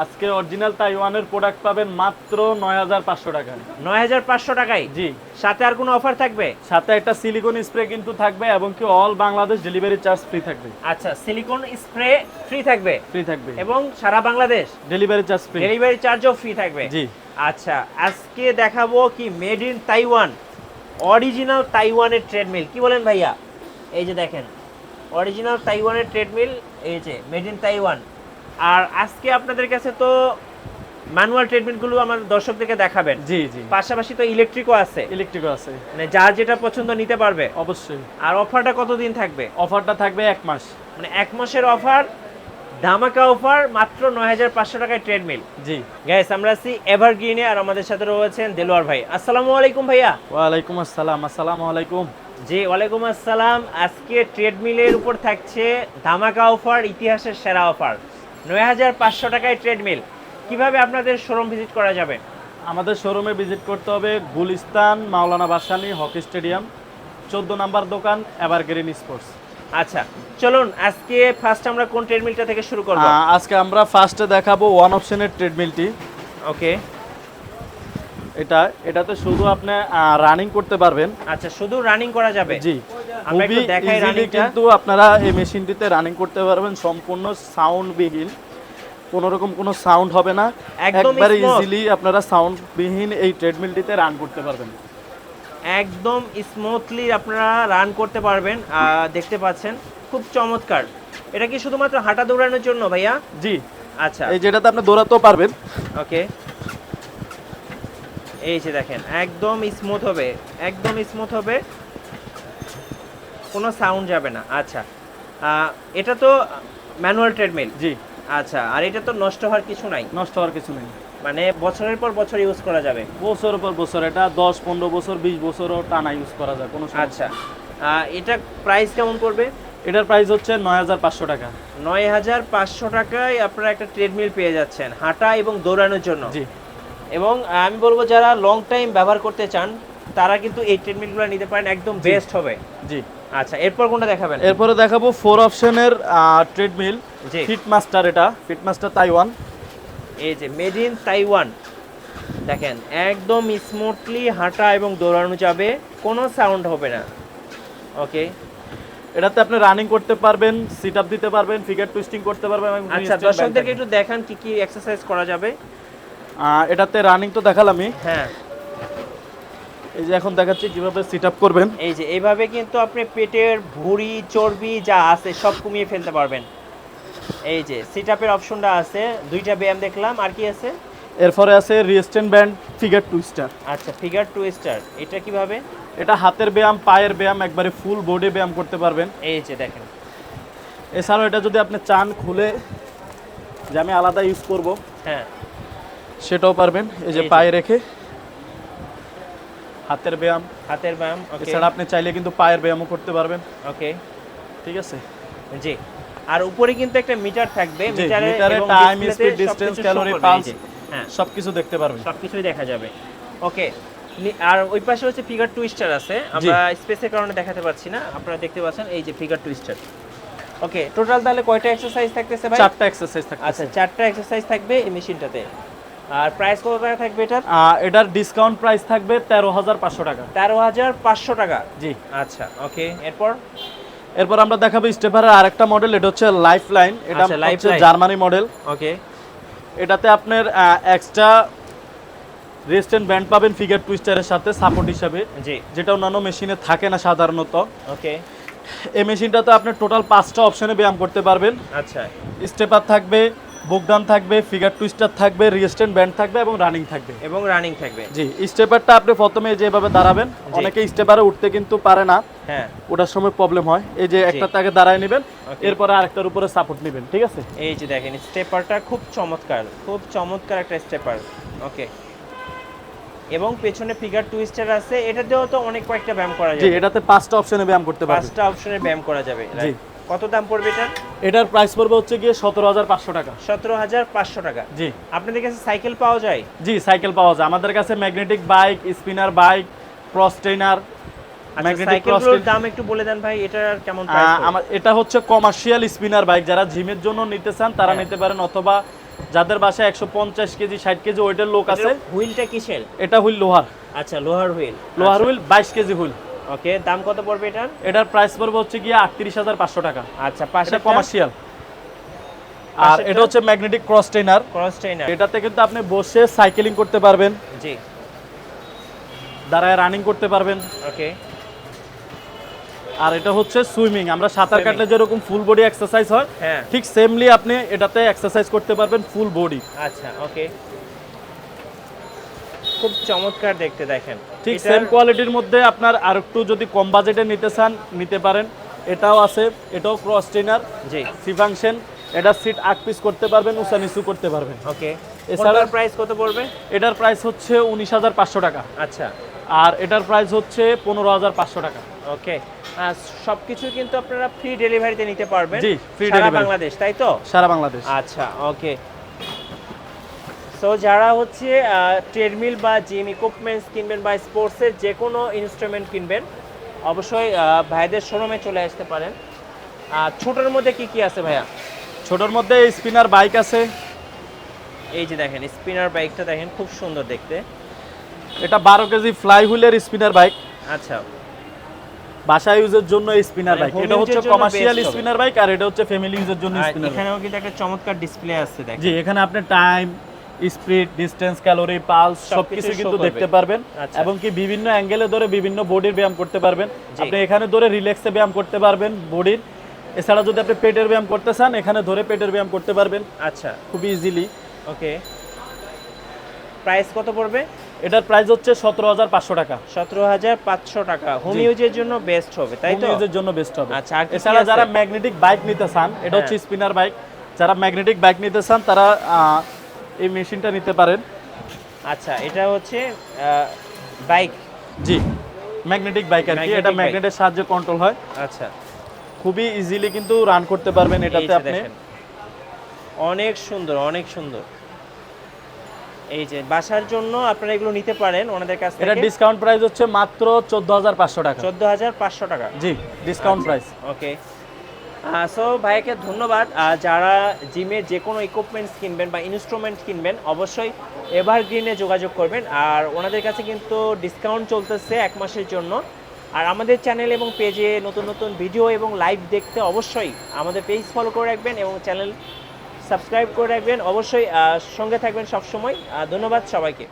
আজকে অরিজিনাল তাইওয়ানের প্রোডাক্ট পাবেন মাত্র নয় হাজার পাঁচশো টাকা নয় হাজার পাঁচশো টাকায়? জি। সাথে আর কোনো অফার থাকবে? সাথে একটা সিলিকন স্প্রে কিন্তু থাকবে এবং কি all Bangladesh delivery charge free থাকবে। আচ্ছা সিলিকন স্প্রে ফ্রি থাকবে? ফ্রি থাকবে। এবং সারা Bangladesh? Delivery charge free delivery চার্জও ফ্রি থাকবে? জি। আচ্ছা আজকে দেখাবো কি মেড ইন তাইওয়ান অরিজিনাল তাইওয়ানের ট্রেডমিল কি বলেন ভাইয়া? এই যে দেখেন অরিজিনাল তাইওয়ানের ট্রেডমিল এই যে মেড ইন তাইওয়ান। আর আজকে আপনাদের কাছে তো ম্যানুয়াল ট্রেডমিলগুলো আমার দর্শকদেরকে দেখাবেন। জি জি। পাশাপাশি তো ইলেকট্রিকও আছে। ইলেকট্রিকও আছে। মানে যার যেটা পছন্দ নিতে পারবে। অবশ্যই। আর অফারটা কতদিন থাকবে? অফারটা থাকবে এক মাস। মানে এক মাসের অফার ধামাকা অফার মাত্র নয় হাজার পাঁচশো টাকায় ট্রেডমিল জি। গ্যাস আমরা আছি এভারগ্রিনে আর আমাদের সাথে রয়েছেন দেলোয়ার ভাই। আসসালামু আলাইকুম ভাইয়া। ওয়ালাইকুম আসসালাম আসসালামু আলাইকুম। জি ওয়ালাইকুম আসসালাম। আজকে ট্রেডমিলের উপর থাকছে ধামাকা অফার ইতিহাসের সেরা অফার নয় হাজার পাঁচশো টাকায় ট্রেডমিল। কীভাবে আপনাদের শোরুম ভিজিট করা যাবে? আমাদের শোরুমে ভিজিট করতে হবে গুলিস্তান মাওলানা বাসানি হকি স্টেডিয়াম চোদ্দ নাম্বার দোকান এভারগ্রিন স্পোর্টস। আচ্ছা চলুন আজকে ফার্স্ট আমরা কোন ট্রেডমিলটা থেকে শুরু করব? আজকে আমরা ফার্স্টে দেখাবো ওয়ান অপশনের ট্রেডমিলটি। ওকে। এটা এটাতে শুধু আপনি রানিং করতে পারবেন। আচ্ছা শুধু রানিং করা যাবে? জি। আমরা একটু দেখাই রানিংটা কিন্তু আপনারা এই মেশিনটিতে রানিং করতে পারবেন। সম্পূর্ণ সাউন্ড বিহীন কোনো রকম কোনো সাউন্ড হবে না। একবারে ইজিলি আপনারা সাউন্ড বিহীন এই ট্রেডমিলটিতে রান করতে পারবেন। একদম স্মুথলি আপনারা রান করতে পারবেন। দেখতে পাচ্ছেন খুব চমৎকার। এটা কি শুধুমাত্র হাঁটা দৌড়ানোর জন্য ভাইয়া? জি। আচ্ছা। এই যেটাতে আপনি দৌড়াতেও পারবেন। ওকে। এই যে দেখেন একদম স্মুথ হবে একদম স্মুথ হবে। কোনো সাউন্ড যাবে না। আচ্ছা। এটা তো ম্যানুয়াল ট্রেডমিল জি। আচ্ছা আর এটা তো নষ্ট হওয়ার কিছু নাই? নষ্ট হওয়ার কিছু নেই। মানে বছরের পর বছর ইউজ করা যাবে? বছর পর বছর এটা দশ পনেরো বছর বিশ বছরও টানা ইউজ করা যায় কোনো আচ্ছা। এটা প্রাইস কেমন পড়বে? এটার প্রাইস হচ্ছে নয় হাজার পাঁচশো টাকা। নয় হাজার পাঁচশো টাকায় আপনারা একটা ট্রেডমিল পেয়ে যাচ্ছেন হাঁটা এবং দৌড়ানোর জন্য। জি। এবং আমি বলব যারা লং টাইম ব্যবহার করতে চান তারা কিন্তু এই ট্রেডমিলগুলো নিতে পারেন একদম বেস্ট হবে। জি। আচ্ছা এরপর কোনটা দেখাবেন? এরপরে দেখাবো ফোর অপশনের ট্রেডমিল জি। ফিট এটা ফিট মাস্টার তাইওয়ান এই যে মেড ইন তাইওয়ান দেখেন একদম স্মুথলি হাঁটা এবং দৌড়ানো যাবে কোনো সাউন্ড হবে না। ওকে এটাতে আপনি রানিং করতে পারবেন সিট আপ দিতে পারবেন ফিগার টুইস্টিং করতে পারবেন আচ্ছা দর্শকদেরকে একটু দেখান কি কি এক্সারসাইজ করা যাবে। এটাতে রানিং তো দেখালামই। হ্যাঁ। এই যে এখন দেখাচ্ছি কীভাবে সিট আপ করবেন। এই যে এইভাবে কিন্তু আপনি পেটের ভুঁড়ি চর্বি যা আছে সব কমিয়ে ফেলতে পারবেন। এই যে সিট আপের অপশনটা আছে দুইটা ব্যায়াম দেখলাম আর কি আছে? এরপরে আছে রিয়েস্টেন ব্যান্ড ফিগার টুইস্টার আচ্ছা ফিগার টুইস্টার এটা কীভাবে? এটা হাতের ব্যায়াম পায়ের ব্যায়াম একবারে ফুল বডি ব্যায়াম করতে পারবেন। এই যে দেখেন। এছাড়াও এটা যদি আপনি চান খুলে যে আমি আলাদা ইউজ করব হ্যাঁ। সেটাও পারবেন এই যে এই যে। পায়ে রেখে। হাতের ব্যায়াম। হাতের ব্যায়াম ওকে এছাড়া আপনি চাইলে কিন্তু পায়ের ব্যায়ামও করতে পারবেন। ওকে ঠিক আছে? জি। আর উপরে কিন্তু একটা মিটার থাকবে মিটারে show calorie, করবে, এই হ্যাঁ। সবকিছু দেখতে পারবেন। সবকিছুই দেখা যাবে। ওকে আর ওই পাশে হচ্ছে ফিগার টুইস্টার আছে। আমরা স্পেসের কারণে দেখাতে পারছি না। আপনারা দেখতে পাচ্ছেন এই যে ফিগার টুইস্টার ওকে টোটাল তাহলে কয়টা এক্সারসাইজ থাকতেছে ভাই? চারটা এক্সারসাইজ থাকবে আচ্ছা চারটা এক্সারসাইজ থাকবে এই মেশিনটাতে আর প্রাইস কত টাকা থাকবে এটার? এটার ডিসকাউন্ট প্রাইস থাকবে তেরো হাজার পাঁচশো টাকা। তেরো হাজার পাঁচশো টাকা? জি। আচ্ছা ওকে এরপর? এরপর আমরা দেখাবো স্টেপারের আরেকটা মডেল এটা হচ্ছে লাইফ লাইন এটা আচ্ছা, হচ্ছে জার্মানি মডেল ওকে এটাতে আপনার এক্সট্রা রেস্টেন্ট ব্যান্ড পাবেন ফিগার টুইস্টারের সাথে সাপোর্ট হিসাবে। জি। যেটা অন্যান্য মেশিনে থাকে না সাধারণত। ওকে এই মেশিনটাতে আপনি টোটাল পাঁচটা অপশনে ব্যায়াম করতে পারবেন। আচ্ছা। স্টেপার থাকবে বুকডান থাকবে ফিগার টুইস্টার থাকবে রিয়েস্টেন্ট ব্যান্ড থাকবে এবং রানিং থাকবে। এবং রানিং থাকবে। জি স্টেপারটা আপনি প্রথমে যেভাবে দাঁড়াবেন অনেকে স্টেপারে উঠতে কিন্তু পারে না। হ্যাঁ। ওটার সময় প্রবলেম হয়। এই যে একটা তাকে দাঁড়ায় নেবেন. এরপরে আরেকটার উপরে সাপোর্ট নেবেন ঠিক আছে? এই যে দেখেন স্টেপারটা খুব চমৎকার খুব চমৎকার একটা স্টেপার। ওকে এবং পেছনে ফিগার টুইস্টার আছে এটাতেও তো অনেক কয়েকটা ব্যায়াম করা জি এটাতে পাঁচটা অপশনে ব্যায়াম করতে পারবেন পাঁচটা অপশনে ব্যায়াম করা যাবে জি। কত দাম পড়বে এটা এটার প্রাইস পড়বে হচ্ছে গিয়ে সতেরো হাজার পাঁচশো টাকা। সতেরো হাজার পাঁচশো টাকা। জি। আপনাদের কাছে সাইকেল পাওয়া যায়? জি সাইকেল পাওয়া যায়। আমাদের কাছে magnetic bike spinner bike cross trainer আচ্ছা ম্যাগনেটিক ক্রস সাইকেলগুলোর দাম একটু বলে দেন ভাই এটার কেমন এটা হচ্ছে কমার্শিয়াল স্পিনার বাইক যারা জিমের জন্য নিতে চান তারা হ্যাঁ। নিতে পারেন। অথবা যাদের বাসায় একশো পঞ্চাশ কেজি ষাট কেজি ওয়েটের লোক আছে। হুইলটা কিসের? এটা হুইল লোহার। আচ্ছা লোহার হুইল লোহার হুইল বাইশ কেজি হুইল ওকে দাম কত পড়বে এটার? এটার প্রাইস পড়বে হচ্ছে গিয়ে আটত্রিশ হাজার পাঁচশো টাকা। আচ্ছা পাশে কমার্শিয়াল আর এটা হচ্ছে magnetic cross trainer cross trainer এটাতে কিন্তু আপনি বসে সাইকেলিং করতে পারবেন। জি। দাঁড়ায় রানিং করতে পারবেন। ওকে। আর এটা হচ্ছে সুইমিং আমরা সাঁতার কাটলে যেরকম ফুল বডি এক্সারসাইজ হয় হ্যাঁ। ঠিক সেমলি আপনি এটাতে এক্সারসাইজ করতে পারবেন ফুল বডি আচ্ছা ওকে। খুব চমৎকার দেখতে দেখেন। ঠিক সেম কোয়ালিটির মধ্যে আপনার আর একটু যদি কম বাজেটে নিতে চান নিতে পারেন। এটাও আছে এটাও ক্রস ট্রেনার জি। সি ফাংশন এটা সিট আট পিস করতে পারবেন উঁচা নিচু করতে পারবেন। ওকে। এছাড়া- এছাড়া প্রাইস কত পড়বে? এটার প্রাইস হচ্ছে উনিশ হাজার পাঁচশো টাকা। আচ্ছা। আর এটার প্রাইস হচ্ছে পনেরো হাজার পাঁচশো টাকা। ওকে। সব কিছু কিন্তু আপনারা ফ্রি ডেলিভারিতে নিতে পারবেন। জি, ফ্রি delivery। বাংলাদেশ তাই তো? সারা বাংলাদেশ। আচ্ছা ওকে। সো যারা হচ্ছে ট্রেডমিল বা জিম ইকুইপমেন্টস কিনবেন বা স্পোর্টসের যে কোনো ইনস্ট্রুমেন্ট কিনবেন অবশ্যই ভাইদের শোরুমে চলে আসতে পারেন। আর ছোটোর মধ্যে কি কি আছে ভাইয়া? ছোটোর মধ্যে স্পিনার বাইক আছে। এই যে দেখেন স্পিনার বাইকটা দেখেন খুব সুন্দর দেখতে। এটা বারো কেজি ফ্লাই হুইলের স্পিনার বাইক আচ্ছা। বাসা ইউজের জন্য স্পিনার মানে বাইক এটা হচ্ছে কমার্শিয়াল স্পিনার বাইক আর এটা হচ্ছে ফ্যামিলি ইউজের জন্য স্পিনার এখানেও কিন্তু একটা চমৎকার ডিসপ্লে আছে দেখেন। জি এখানে আপনি time speed distance calorie pulse সবকিছু কিন্তু দেখতে পারবেন। আচ্ছা। এবং কি বিভিন্ন অ্যাঙ্গেলে ধরে বিভিন্ন বডির ব্যায়াম করতে পারবেন। আপনি এখানে ধরে রিল্যাক্সে ব্যায়াম করতে পারবেন বডির এছাড়া যদি আপনি পেটের ব্যায়াম করতে চান এখানে ধরে পেটের ব্যায়াম করতে পারবেন। আচ্ছা। খুবই ইজিলি ওকে। প্রাইস কত পড়বে? এটার প্রাইস হচ্ছে সতেরো হাজার পাঁচশো টাকা। সতেরো হাজার পাঁচশো টাকা। হোম। ইউজের জন্য বেস্ট হবে তাই তো? Use জন্য বেস্ট হবে। আচ্ছা, এছাড়া যারা ম্যাগনেটিক বাইক নিতে চান এটা হচ্ছে হ্যাঁ। স্পিনার বাইক যারা ম্যাগনেটিক বাইক নিতে চান তারা এই মেশিনটা নিতে পারেন। আচ্ছা এটা হচ্ছে বাইক। জি ম্যাগনেটিক বাইক আর কি। এটা ম্যাগনেটের সাহায্যে কন্ট্রোল হয়। আচ্ছা। খুবই ইজিলি কিন্তু রান করতে পারবেন এটাতে আপনি। অনেক সুন্দর অনেক সুন্দর। এই যে বাসার জন্য আপনারা এগুলো নিতে পারেন ওনাদের কাছ থেকে। এটা ডিসকাউন্ট প্রাইস হচ্ছে মাত্র চোদ্দ হাজার পাঁচশো টাকা। চোদ্দ হাজার পাঁচশো টাকা। জি ডিসকাউন্ট প্রাইস ওকে সো ভাইকে ধন্যবাদ। যারা জিমে যে কোনো ইকুইপমেন্টস কিনবেন বা ইনস্ট্রুমেন্ট কিনবেন, অবশ্যই এভারগ্রিনে যোগাযোগ করবেন। আর ওনাদের কাছে কিন্তু ডিসকাউন্ট চলতেছে এক মাসের জন্য। আর আমাদের চ্যানেল এবং পেজে নতুন নতুন ভিডিও এবং লাইভ দেখতে অবশ্যই আমাদের পেজ ফলো করে রাখবেন এবং চ্যানেল সাবস্ক্রাইব করে রাখবেন। অবশ্যই সঙ্গে থাকবেন সবসময়। ধন্যবাদ সবাইকে।